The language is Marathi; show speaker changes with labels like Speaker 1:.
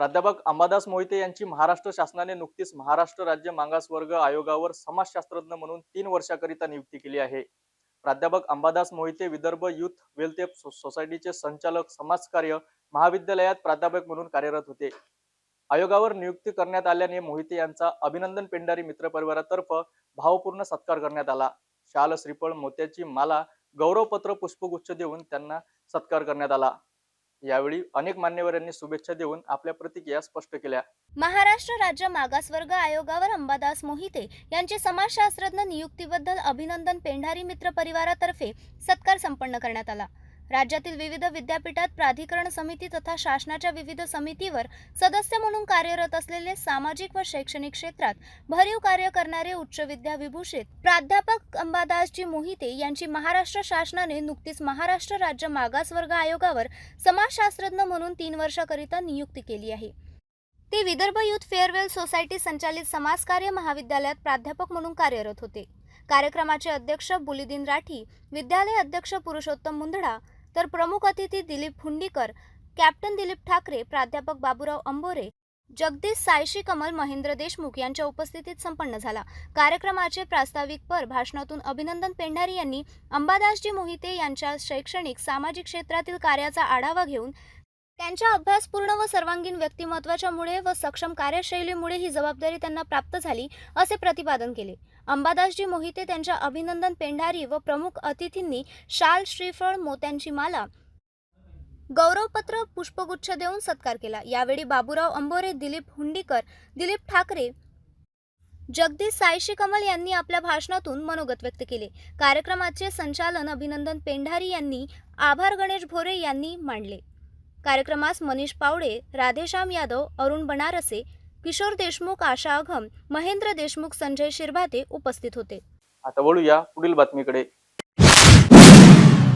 Speaker 1: प्राध्यापक अंबादास मोहिते यांची महाराष्ट्र शासनाने नुकतीच महाराष्ट्र राज्य मागासवर्ग आयोगावर समाजशास्त्रज्ञ म्हणून तीन वर्षाकरिता नियुक्ती केली आहे. प्राध्यापक अंबादास मोहिते विदर्भ युथ वेलफेअर सोसायटीचे संचालक समाजकार्य महाविद्यालयात प्राध्यापक म्हणून कार्यरत होते. आयोगावर नियुक्ती करण्यात आल्याने मोहिते यांचा अभिनंदन पेंडारी मित्र परिवारातर्फ भावपूर्ण सत्कार करण्यात आला. शाल श्रीफळ मोत्याची माला गौरवपत्र पुष्पगुच्छ देऊन त्यांना सत्कार करण्यात आला. यावेळी अनेक मान्यवरांनी शुभेच्छा देऊन आपल्या प्रतिक्रिया स्पष्ट केल्या.
Speaker 2: महाराष्ट्र राज्य मागासवर्ग आयोगावर अंबादास मोहिते यांचे समाजशास्त्रज्ञ नियुक्तीबद्दल अभिनंदन पेंढारी मित्र परिवारातर्फे सत्कार संपन्न करण्यात आला. राज्यातील विविध विद्यापीठात प्राधिकरण समिती तथा शासनाच्या विविध समितीवर सदस्य म्हणून कार्यरत असलेले सामाजिक व शैक्षणिक क्षेत्रात भरीव कार्य करणारे उच्च विद्याविभूषित प्राध्यापक अंबादासजी मोहिते यांची महाराष्ट्र शासनाने नुकतीच महाराष्ट्र राज्य मागासवर्ग आयोगावर समाजशास्त्रज्ञ म्हणून तीन वर्षाकरिता नियुक्ती केली आहे. ते विदर्भ युथ फेअरवेल सोसायटी संचालित समाजकार्य महाविद्यालयात प्राध्यापक म्हणून कार्यरत होते. कार्यक्रमाचे अध्यक्ष बुलिदीन राठी विद्यालय अध्यक्ष पुरुषोत्तम मुंदडा तर प्रमुख अतिथी दिलीप हुंडीकर कॅप्टन दिलीप ठाकरे प्राध्यापक बाबूराव अंबोरे जगदीश सायशी कमल महेंद्र देशमुख यांच्या उपस्थितीत संपन्न झाला. कार्यक्रमाचे प्रास्ताविक पर भाषणातून अभिनंदन पेंढारी यांनी अंबादासजी मोहिते यांच्या शैक्षणिक सामाजिक क्षेत्रातील कार्याचा आढावा घेऊन त्यांच्या अभ्यासपूर्ण व सर्वांगीण व्यक्तिमत्वाच्यामुळे व सक्षम कार्यशैलीमुळे ही जबाबदारी त्यांना प्राप्त झाली असे प्रतिपादन केले. अंबादासजी मोहिते त्यांच्या अभिनंदन पेंढारी व प्रमुख अतिथींनी शाल श्रीफळ मोत्यांची माला गौरवपत्र पुष्पगुच्छ देऊन सत्कार केला. यावेळी बाबूराव अंबोरे दिलीप हुंडीकर दिलीप ठाकरे जगदीश सायशी कमल यांनी आपल्या भाषणातून मनोगत व्यक्त केले. कार्यक्रमाचे संचालन अभिनंदन पेंढारी यांनी आभार गणेश भोरे यांनी मांडले. कार्यक्रमास मनीष पावडे राधेश्याम यादव अरुण बनारसे किशोर देशमुख आशा अघम महेंद्र देशमुख संजय शिरभाते उपस्थित होते.
Speaker 1: आता वळूया पुढील बातमीकडे.